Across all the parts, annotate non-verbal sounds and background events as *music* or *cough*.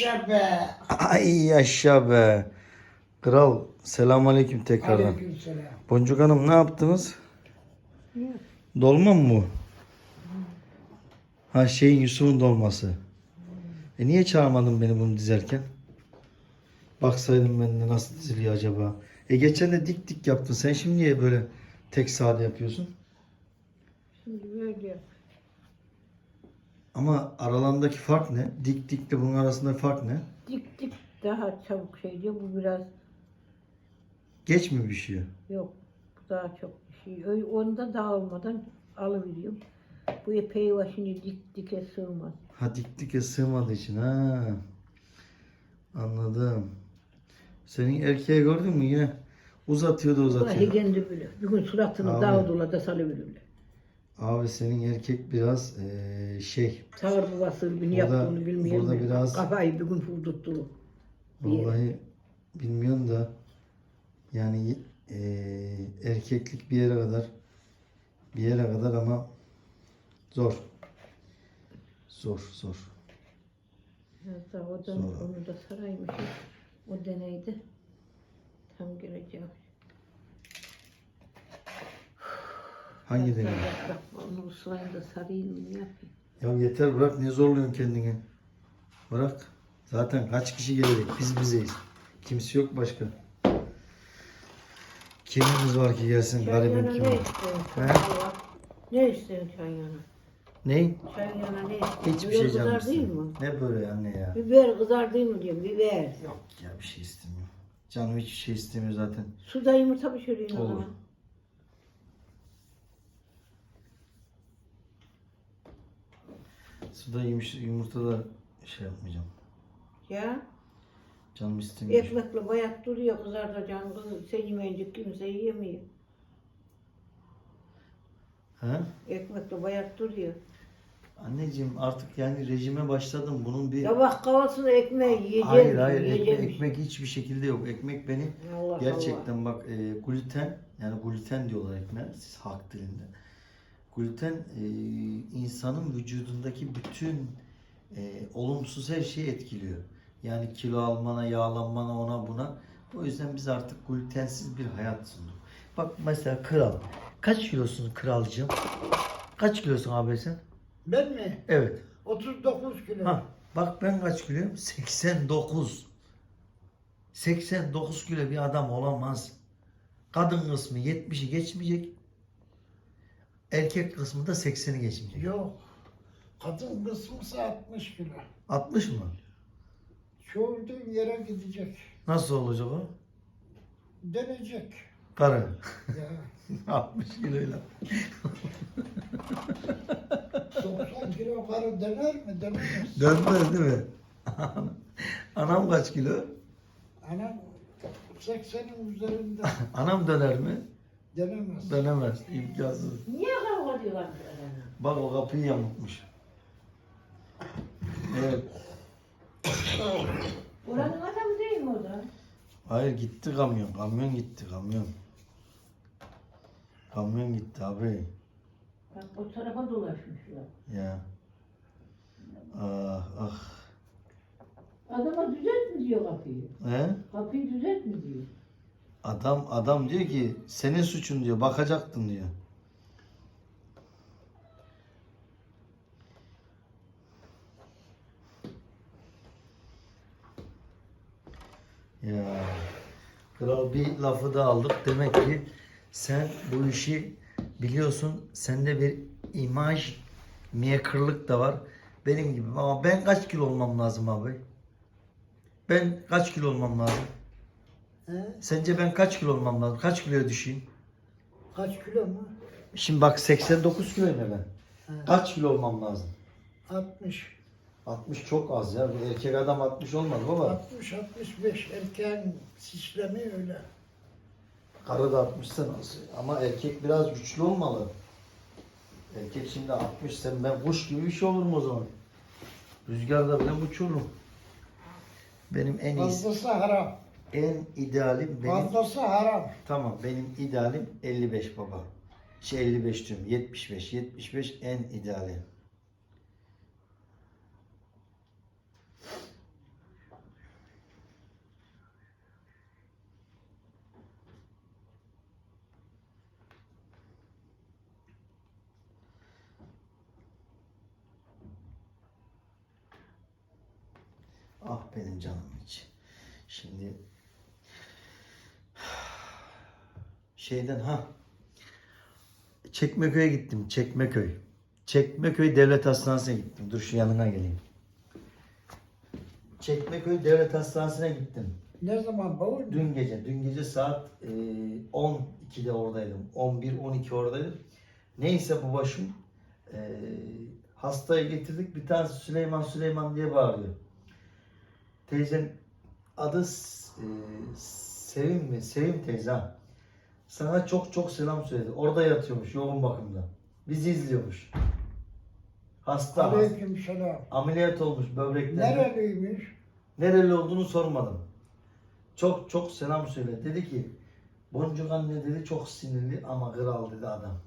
Yaşa be. Ay yaşa be. Kral selamünaleyküm tekrardan. Aleykümselam. Boncuk Hanım ne yaptınız? Dolma mı bu? Ha şeyin Yusuf'un dolması. E niye çağırmadın beni bunu dizerken? Baksaydım ben de nasıl diziliyor acaba. E geçen de dik dik yaptın. Sen şimdi niye böyle tek sade yapıyorsun? Şimdi böyle Ama aralarındaki fark ne? Dik dikle bunun arasında fark ne? dik dik daha çabuk şey diyor. Bu biraz Geç mi pişiyor? yok. Bu daha çok bir şey. Öyle Onda dağılmadan alıveriyorum. Bu epey var şimdi dik dike sığmaz. Ha dik dike sığmadığı için ha. Anladım. Senin erkeği gördün mü yine uzatıyordu Vallahi uzatıyor. kendi böyle. Bir gün suratını Abi. dağıldılar da salıverirler. Abi senin erkek biraz eee, şey Sağır babası Burada- yaptığını bilmeyen burada mi? biraz- Kafayı bir gün yere. vallahi bilmiyorum da yani eee, erkeklik bir yere kadar bir yere kadar ama zor. Zor zor. Hatta o da, Sonra. onu da saraymış. O deneydi. Tam gireceğim. Hangi Hatta deney? Bak, bak, onu ıslayayım da sarayım mı yapayım? Ya yeter bırak ne zorluyorsun kendini. Bırak. Zaten kaç kişi gelecek? Biz bizeyiz. Kimse yok başka. Kimimiz var ki gelsin Çay garibim yana kim? ne istiyorsun? He? Ne istiyorsun çay yana? Ne? Çay yana ne istiyorsun? Hiçbir Biber şey canım kızar değil istemiyor. mi? Ne böyle anne ya? Biber kızar değil mi diyorum biber. Yok ya bir şey istemiyor. Canım hiçbir şey istemiyor zaten. Suda yumurta pişiriyorsun o Olur. zaman. Suda yemiş yumurta da şey yapmayacağım. Ya Canım istemiyor. ekmekle bayat duruyor kızartacaksın kızı. Sen yemeyince kimse yemiyor. He? Ekmekle bayat duruyor. Anneciğim artık yani rejime başladım. Bunun bir... Sabah kahvaltısında ekmeği yiyeceğim. Hayır hayır ekmek, yiyeceğim. ekmek hiçbir şekilde yok. Ekmek benim Allah Gerçekten bak e, gluten yani gluten diyorlar ekmeğe siz halk dilinde. Gluten e, insanın vücudundaki bütün e, olumsuz her şeyi etkiliyor. Yani kilo almana, yağlanmana, ona buna. O yüzden biz artık glutensiz bir hayat sunduk. Bak mesela kral. Kaç kilosun kralcığım? Kaç kilosun abi sen? Ben mi? Evet. 39 kilo. Ha, bak ben kaç kiloyum? 89. 89 kilo bir adam olamaz. Kadın kısmı 70'i geçmeyecek. Erkek kısmı da 80'i geçmeyecek. Yok. Kadın kısmısı 60 kilo. 60 mı? Çoğulduğun yere gidecek. Nasıl olacak o? Denecek. Karı. Ya *laughs* 60 kiloyla. 90 kilo karı dener mi? Denemez. Dönmez değil mi? Anam kaç kilo? Anam 80'in üzerinde Anam döner mi? Denemez. Dönemez. İmkansız. Niye kavga diyorlar? Bak o kapıyı yamukmuş. Evet. Oranın adamı değil mi o da? Hayır gitti kamyon. Kamyon gitti kamyon. Kamyon gitti abi. Bak o tarafa dolaşmışlar. Ya. Ah ah. Adama düzelt mi diyor kapıyı? He? Kapıyı düzelt mi diyor? Adam adam diyor ki senin suçun diyor. Bakacaktın diyor. Ya. Kral bir lafı da aldık. Demek ki sen bu işi biliyorsun. Sende bir imaj makerlık da var. Benim gibi. Ama ben kaç kilo olmam lazım abi? Ben kaç kilo olmam lazım? He? Sence ben kaç kilo olmam lazım? Kaç kiloya düşeyim? Kaç kilo mu? Şimdi bak 89 kiloyum ya ben. He. Kaç kilo olmam lazım? 60. 60 çok az ya. Bir erkek adam 60 olmaz baba. 60 65 erkeğin sistemi öyle. Karı da 60 sen nasıl? Ama erkek biraz güçlü olmalı. Erkek şimdi 60 sen ben kuş gibi bir şey olurum o zaman. Rüzgarda bile uçururum. Benim en iyisi, Fazlası haram. En idealim benim. Fazlası haram. Tamam benim idealim 55 baba. Şey 55 diyorum 75. 75 en ideali. Ah benim canım hiç. Şimdi şeyden ha Çekmeköy'e gittim. Çekmeköy. Çekmeköy Devlet Hastanesi'ne gittim. Dur şu yanına geleyim. Çekmeköy Devlet Hastanesi'ne gittim. Ne zaman baba? Dün gece, dün gece saat e, 12'de oradaydım. 11-12 oradaydım. Neyse bu başım e, hastaya getirdik. Bir tanesi Süleyman Süleyman diye bağırıyor. Teyzem adı e, Sevim mi? Sevim teyze ha. Sana çok çok selam söyledi. Orada yatıyormuş yoğun bakımda. Bizi izliyormuş. Hasta. Aleyküm selam. Ameliyat olmuş böbreklerinde. Nereliymiş? Nereli olduğunu sormadım. Çok çok selam söyle. Dedi ki Boncuk anne dedi çok sinirli ama kral dedi adam.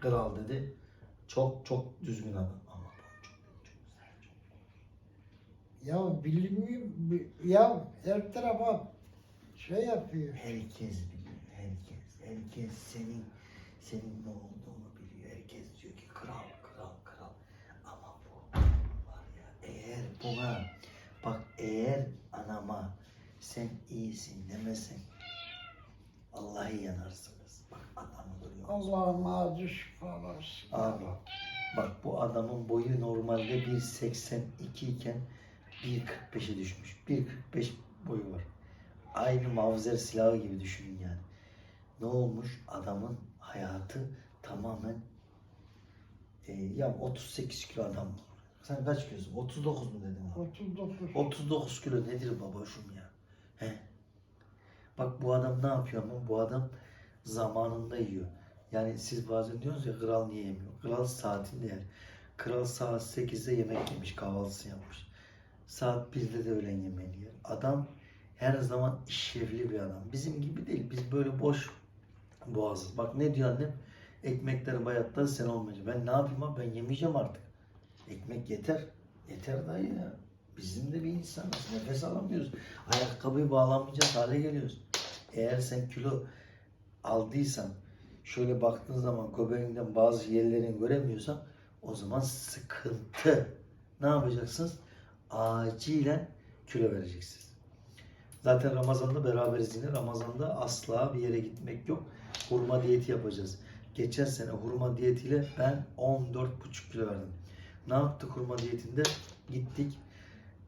Kral dedi. Çok çok düzgün adam. Ama Boncuk çok güzel. Çok. Ya bilmiyorum. bi- Ya her tarafa şey yapıyor. Herkes. Herkes. Senin senin ne olduğunu biliyor. Herkes diyor ki kral kral kral. Ama bu var ya eğer buna bak eğer anama sen iyisin demesen Vallahi yanarsınız. Bak adamı duruyor. Allah'ım acı şifalar olsun. Abi bak bu adamın boyu normalde 1.82 iken 1.45'e düşmüş. 1.45 boyu var. Aynı mavzer silahı gibi düşünün yani. Ne olmuş? Adamın hayatı tamamen e, ya 38 kilo adam mı? Sen kaç kilosun? 39 mu dedin? abi? 39. 39 kilo nedir babacığım ya? He? Bak bu adam ne yapıyor ama bu adam zamanında yiyor. Yani siz bazen diyorsunuz ya kral niye yemiyor? Kral saatinde yer. Kral saat 8'de yemek yemiş, kahvaltısı yapmış. Saat 1'de de öğlen yemeğini yer. Adam her zaman işlevli bir adam. Bizim gibi değil. Biz böyle boş boğazız. Bak ne diyor annem? Ekmekleri bayatladı sen olmayacak. Ben ne yapayım abi? Ben yemeyeceğim artık. Ekmek yeter. Yeter dayı ya. Bizim de bir insanız. Nefes alamıyoruz. Ayakkabıyı bağlamayacak hale geliyoruz. Eğer sen kilo aldıysan şöyle baktığın zaman göbeğinden bazı yerlerini göremiyorsan o zaman sıkıntı. Ne yapacaksınız? Acilen kilo vereceksiniz. Zaten Ramazan'da beraberiz yine. Ramazan'da asla bir yere gitmek yok. Hurma diyeti yapacağız. Geçen sene hurma diyetiyle ben 14,5 kilo verdim. Ne yaptık hurma diyetinde? Gittik.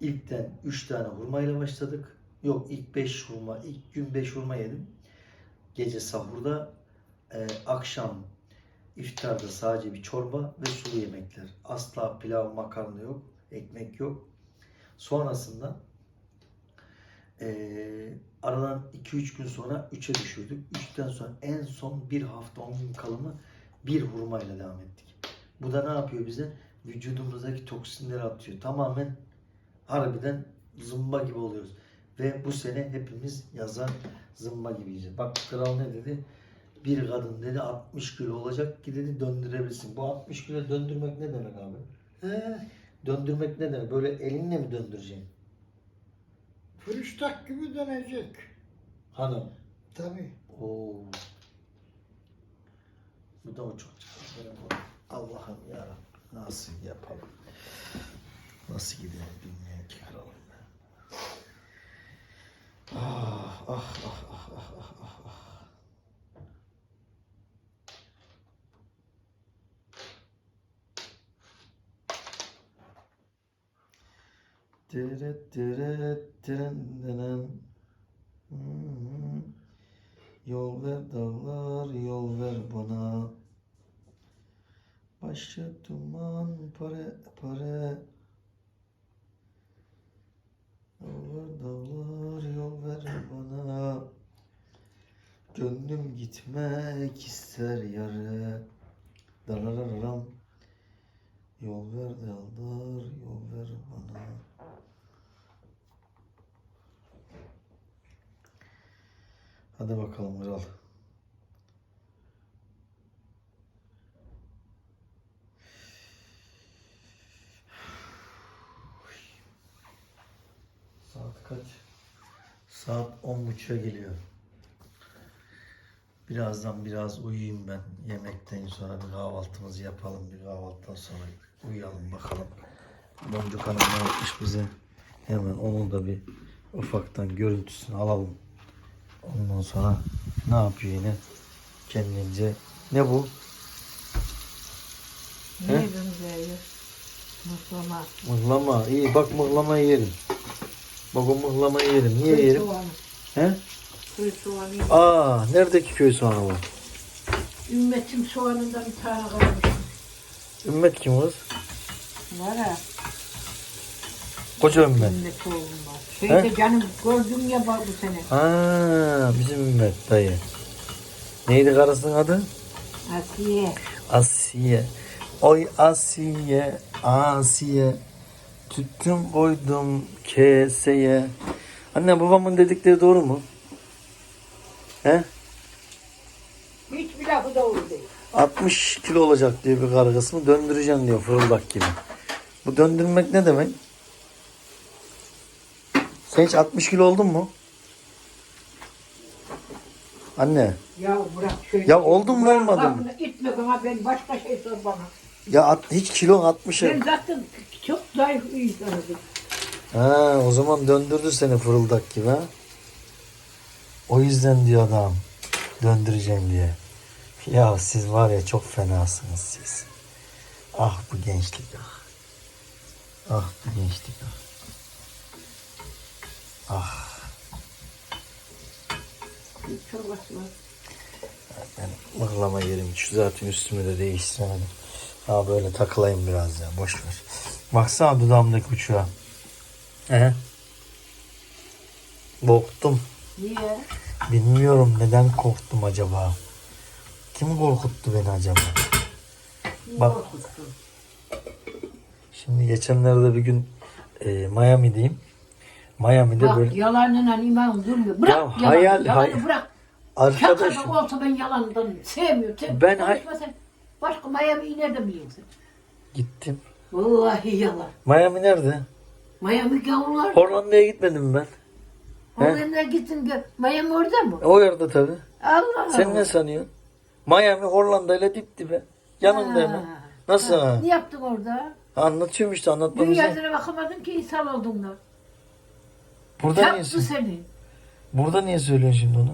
İlkten 3 tane hurma ile başladık. Yok ilk 5 hurma, ilk gün 5 hurma yedim. Gece sahurda, e, akşam iftarda sadece bir çorba ve sulu yemekler. Asla pilav, makarna yok, ekmek yok. Sonrasında e, aradan 2-3 gün sonra 3'e düşürdük. 3'ten sonra en son bir hafta 10 gün kalımı bir hurmayla devam ettik. Bu da ne yapıyor bize? Vücudumuzdaki toksinleri atıyor. Tamamen harbiden zımba gibi oluyoruz. Ve bu sene hepimiz yazar zımba gibi yiyeceğiz. Bak kral ne dedi? Bir kadın dedi 60 kilo olacak ki dedi döndürebilirsin. Bu 60 kilo döndürmek ne demek abi? He, Döndürmek ne demek? Böyle elinle mi döndüreceksin? Fırıştak gibi dönecek. Hanım. Tabii. Oo. Bu da o çok. Allah'ım ya nasıl yapalım? Nasıl gidelim bilmiyorum ki kralım ben. Ah ah ah ah ah ah ah Yol ver dağlar, yol ver bana. Başı duman, pare pare. Yol ver dağlar, yol ver bana. Gönlüm gitmek ister yare. Darararam. Yol ver dağlar, yol ver bana. Hadi bakalım kral. Saat kaç? Saat on buçuğa geliyor. Birazdan biraz uyuyayım ben. Yemekten sonra bir kahvaltımızı yapalım. Bir kahvaltıdan sonra uyuyalım bakalım. Boncuk Hanım ne yapmış bize? Hemen onun da bir ufaktan görüntüsünü alalım. Ondan sonra ne yapıyor yine? Kendince. Ne bu? Ne benziyor? Muslama. Mıhlama. İyi bak mıhlamayı yerim. Bak o mıhlamayı yerim. Niye Köy yerim? soğanı. He? Köy soğanı. Aa, neredeki köy soğanı bu? Ümmetim soğanında bir tane kalmış. Ümmet kim kız? Var ya. Koca ümmet. Ümmet oğlum var. Şeyde canım gördüm ya bak bu sene. Ha, bizim ümmet dayı. Neydi karısının adı? Asiye. Asiye. Oy Asiye, Asiye. Tüttüm koydum keseye. Anne babamın dedikleri doğru mu? He? Hiçbir lafı doğru değil. 60 kilo olacak diyor bir kargısını döndüreceğim diyor fırıldak gibi. Bu döndürmek ne demek? Sen hiç 60 kilo oldun mu? Anne. Ya bırak şöyle. Ya oldun mu, Bırak olmadın mı? lafını Itme bana ben başka şey sor bana. Ya at- hiç kilon 60 Ben zaten çok zayıf bir insanım. Ha, o zaman döndürdü seni fırıldak gibi ha. O yüzden diyor adam. Döndüreceğim diye. Ya siz var ya çok fenasınız siz. Ah bu gençlik ah. Ah bu gençlik ah. Ah çorbası var. ben mıhlama yerim. Şu zaten üstümü de değiştiremedim. Ha böyle takılayım biraz ya boş ver. Baksana dudağımdaki uçuğa. He. Korktum. Niye? Bilmiyorum neden korktum acaba. Kim korkuttu beni acaba? Bak. Korkuttun. Şimdi geçenlerde bir gün e, Miami'deyim. Miami'de Bak böyle yalanına iman durmuyor. Bırak Ya yalan. hayal- yalanı hayal- bırak. arkadaşım Şakada olsa ben yalandan sevmiyorum. Sen Ben hay- sen. Başka Miami'yi nerede biliyorsun? gittim. Vallahi yalan. Miami nerede? Miami gavurlar. Hollanda'ya gitmedim ben. Hollanda'ya gittin gel. Miami orada mı? O yerde tabii. Allah Sen Allah. ne sanıyorsun? Miami Hollanda ile dip dibe. Yanında hemen. Nasıl ha? Ne yaptın orada? Anlatıyorum işte anlatmamızı. Dünyasına bakamadın ki insan oldun da. Burada niye, Yaptı seni. burada niye söylüyorsun şimdi onu?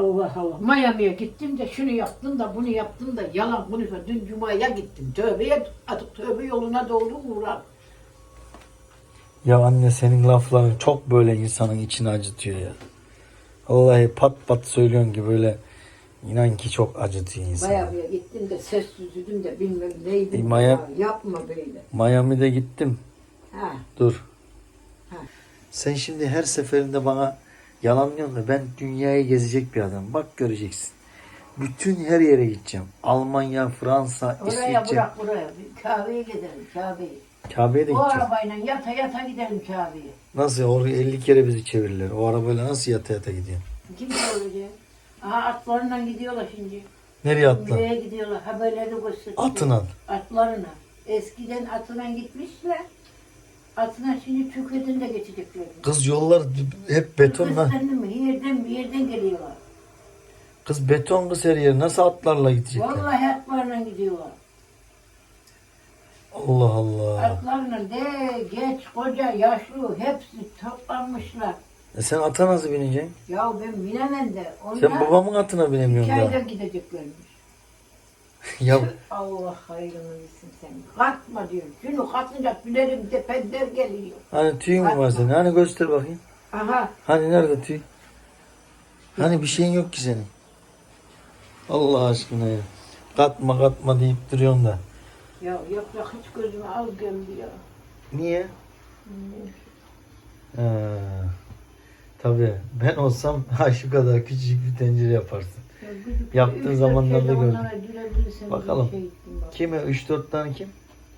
Allah Allah. Miami'ye gittim de şunu yaptım da bunu yaptım da yalan bunu söyle. Dün Cuma'ya gittim. Tövbeye artık tövbe yoluna doğru uğrar. Ya anne senin lafların çok böyle insanın içini acıtıyor ya. Vallahi pat pat söylüyorsun ki böyle inan ki çok acıtıyor insanı. Miami'ye gittim de ses süzüldüm de bilmem neydim. E, Miami- Ya, yapma böyle. Miami'de gittim. Ha. Dur. Sen şimdi her seferinde bana yalanlıyorsun da ben dünyayı gezecek bir adamım. Bak göreceksin. Bütün her yere gideceğim. Almanya, Fransa, Oraya İsviçre. bırak buraya. Bir kahveye gidelim kahveye. Kabe'ye de O gideceğim. arabayla yata yata gidelim kahveye. Nasıl? Oraya 50 kere bizi çevirirler. O arabayla nasıl yata yata gidiyor? Kim soracak? Aha atlarla gidiyorlar şimdi. Nereye atla? Nereye gidiyorlar? Haberleri gösteriyor. Atına. Atlarına. Eskiden atına gitmişler. Atına şimdi Türkiye'den de geçecekler. Kız yollar hep betonla. Kırgızistan'dan mı? Yerden bir yerden geliyorlar. Kız beton kız her yer. Nasıl atlarla gidecekler? Vallahi atlarla gidiyorlar. Allah Allah. Atlarla de geç, koca, yaşlı hepsi toplanmışlar. E sen ata nasıl bineceksin? Ya ben binemem de. Onlar Sen babamın atına binemiyorsun daha. gideceklermiş. Ya *laughs* Allah hayrını versin seni. Kalkma diyor. Şunu kalkınca tülerim tepender geliyor. hani tüyün mü var senin? Hani göster bakayım. Aha Hani nerede tüy? Hani bir şeyin yok ki senin. Allah aşkına ya. Katma katma deyip duruyorsun da. ya yaprak hiç gözüme az geldi ya. Niye? Ha, tabii ben olsam ha *laughs* şu kadar küçücük bir tencere yaparsın. Yaptığın zamanlarda gördüm. onlara Bakalım. Şey. Kime? 3-4 tane kim?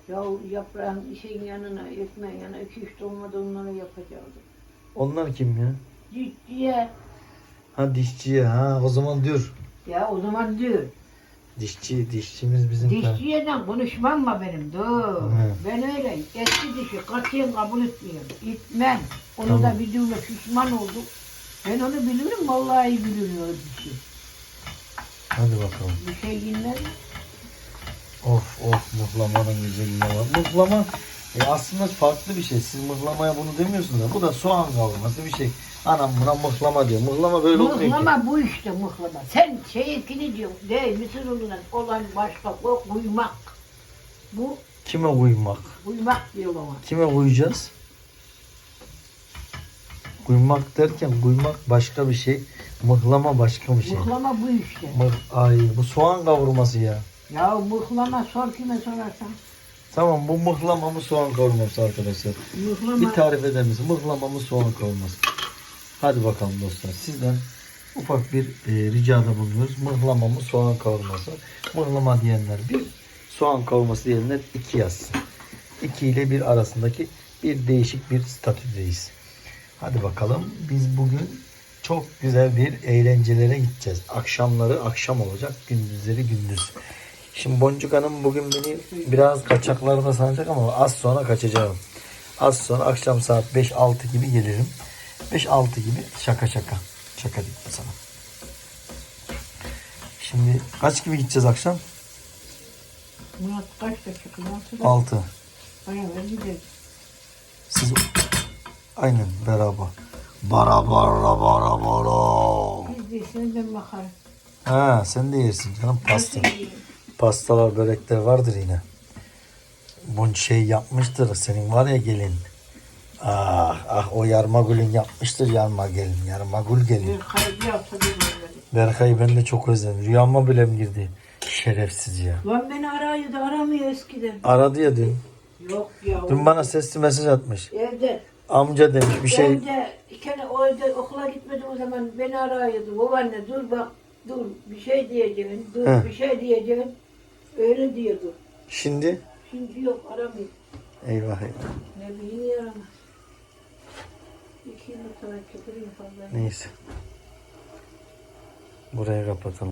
Ya yaprağın şeyin yanına, ekmeğin yanına iki üç dolma da onları yapacaktım. Onlar kim ya? Ciddiye. Ha dişçiye. Ha o zaman dur. Ya o zaman diyor. Dişçi, dişçimiz bizim. Dişçiyeden konuşmam mı benim? Dur. Hı. Ben öyle eski dişi katiyen kabul etmiyorum. İtmem. Onu Tamam. da bildiğimde pişman oldum. Ben onu bilirim vallahi bilirim o dişi. Hadi bakalım. Bir şey yenmez. Of of muhlamanın güzelliğine bak. Muhlama E aslında farklı bir şey. Siz mıhlamaya bunu demiyorsunuz da. Bu da soğan kavurması bir şey. Anam buna mıhlama diyor. Mıhlama böyle olmuyor ki. Mıhlama bu işte mıhlama. Sen şeykini diyorsun. Değil Mısır unundan olan başka o kuymak. Bu Kime uyumak? kuymak diyor ona. Kime uyuyacağız? Uyumak derken uyumak başka bir şey. Mıhlama başka bir şey. Mıhlama bu işte. Mıh- Ay bu soğan kavurması ya. Ya mıhlama sor kime sorarsan. Tamam bu mıhlama mı soğan kavurması arkadaşlar. Mıhlama Bir tarif eder misin? Mıhlama mı soğan kavurması? Hadi bakalım dostlar. Sizden ufak bir e, ricada bulunuyoruz. Mıhlama mı soğan kavurması? Mıhlama diyenler bir, soğan kavurması diyenler iki yazsın. İki ile bir arasındaki bir değişik bir statüdeyiz. Hadi bakalım. Biz bugün çok güzel bir eğlencelere gideceğiz. Akşamları akşam olacak, gündüzleri gündüz. Şimdi Boncuk Hanım bugün beni biraz kaçaklarda sanacak ama az sonra kaçacağım. Az sonra akşam saat 5-6 gibi gelirim. 5-6 gibi şaka şaka. Şaka diyeyim sana. Şimdi kaç gibi gideceğiz akşam? Murat kaçta çıkıyor? 6. Beraber gideriz. Siz aynen beraber. Bara bara bara bara. Biz de senden bakarız. Ha sen de yersin canım pasta. Yiyelim? Pastalar börekler vardır yine. Bu şey yapmıştır senin var ya gelin. Ah ah o yarmagülün yapmıştır yarma gelin. Yarmagül gelin. Berkay'ı ben de çok özledim. Rüyama bile mi girdi? Şerefsiz ya. Lan beni arıyordu aramıyor eskiden. Aradı ya dün. Yok ya. Dün bana sesli mesaj atmış. Evde. Amca demiş bir şey. Evde. İkene o evde okula gitmedim o zaman beni arıyordu. Babaanne dur bak dur bir şey diyeceksin. Dur He. bir şey diyeceksin. Öyle diyordu. Şimdi Şimdi yok aramıyor. eyvah eyvah. Ne bileyim yaramaz. İki yıl sonra kötülüğüm fazla. Neyse. Burayı kapatalım.